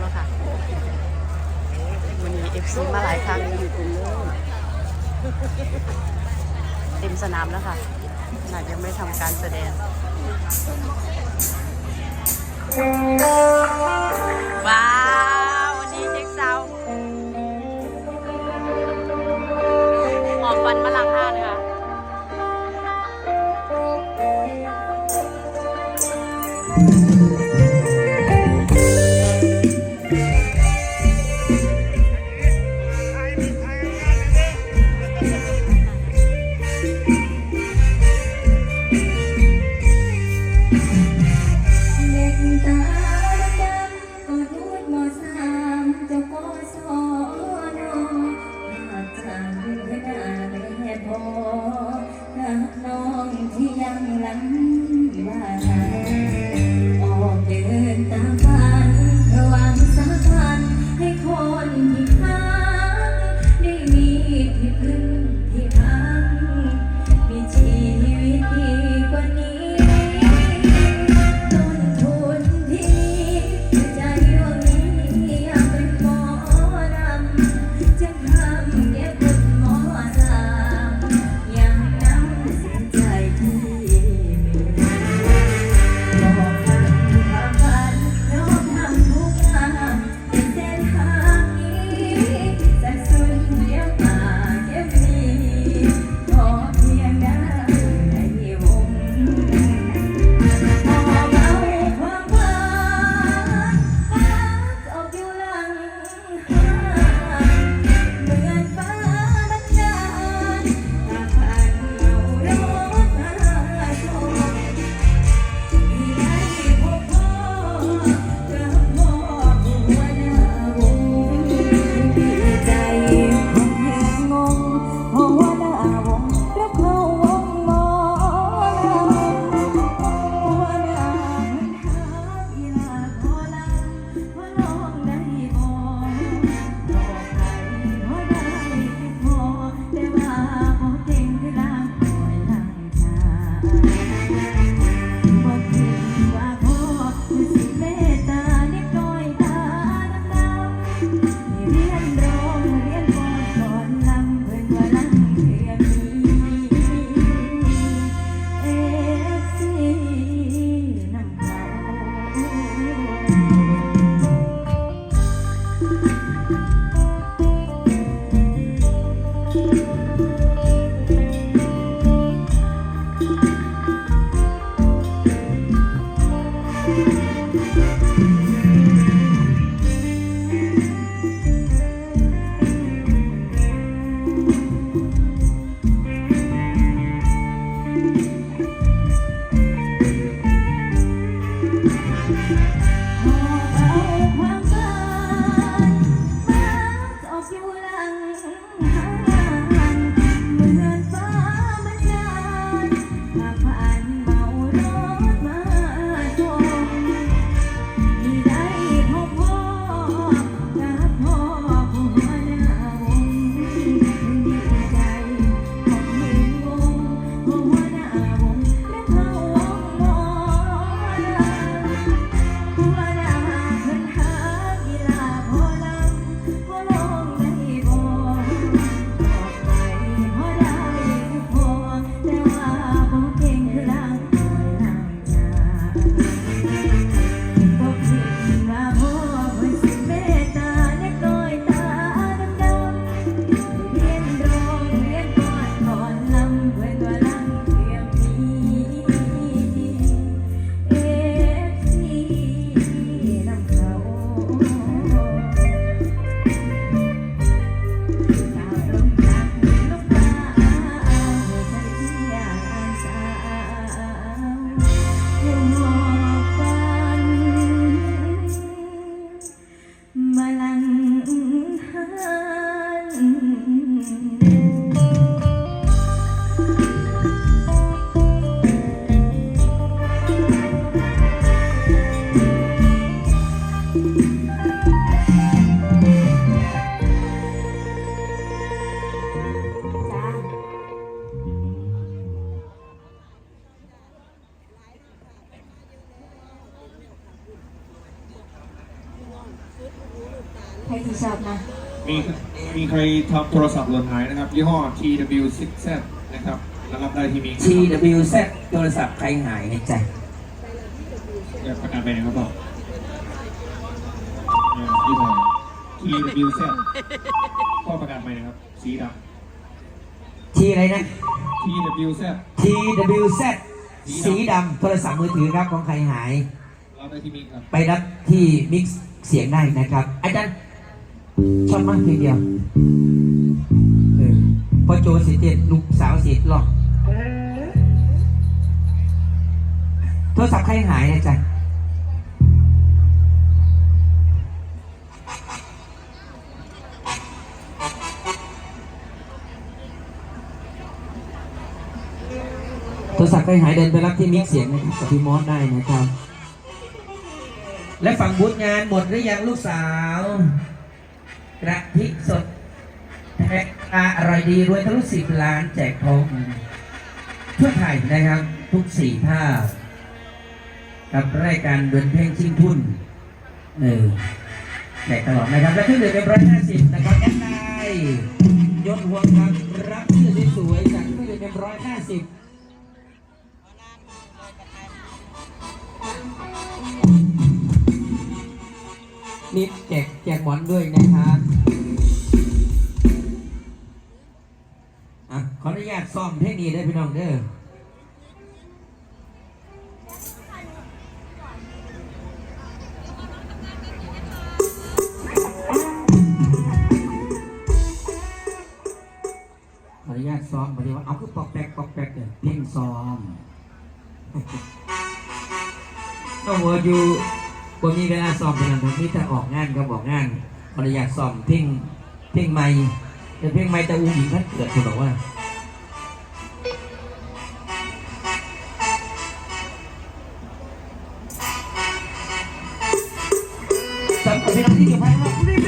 แล้วค่ะวันนี้เอฟซีมาหลายครั้งเต็มสนามแล้วค่ะขนาดยังไม่ทำการแสดง น้นบ้า ใครที่ชอบนะ มีมีใครทำโทรศัพท์หล่นหายนะครับ ยี่ห้อ TW6Z นะครับแล้วรับได้ที่มี TWZ โทรศัพท์ใครหายในใจอยากประกาศไปนะครับบอกเออยี่ห้อ TWZ ข้อประกาศไปนะครับ สีด T อะไรนะำ TWZ TWZ สีดำโทรศัพท์มือถือครับของใครหาย รับได้ที่มีครับ ไปรับที่มิกซ์เสียงได้นะครับ อาจารย์ ชอบมากเพลงเดียวเออพอโจสิเจ็ดลูกสาวสิหรอกโทรศัพท์ใครหายนะจ๊ะโทรศัพท์ใครหายเดินไปรับที่มิกซ์เสียงนะครับกับพี่มอสได้นะครับ และฝั่งบูธงานหมดหรือยังลูกสาว กระทิสดแพ็คอร่อยดีรวยทะลุสิบล้านแจกทองทั่วไทยนะครับ ทุกสี่ภาคกับรายการเดินเพลงชิงทุนเออแจกตลอดนะครับ และเครื่องดื่มเป็นร้อยห้าสิบนะครับแอดไลน์ยศห่วงครับรับชื่อสวยๆจากเครื่องดื่มเป็นร้อยห้าสิบมีแจก จกหมอนด้วยนะครับอะขออนุญาตซ่อมเพลงนี้ได้พี่น้องเด้อขออนุญาตซ้อมมาดีว่าเอาคือปอกแปกปอกแปกเนี่ยเพลงซ้อมก็หัวอยู่ บนมีเวลาซ้อมขนแบบนี้แต่ออกงานก็บอกงานภรรยากซ้อมเพ่งเพ่งไม่แต่เพ่งไม่แต่อุ้งหญิงท่านเกิดคนบอกว่าสำหรับพี่น้องที่อยู่ภายนอกรีบวิ่งเร็วไ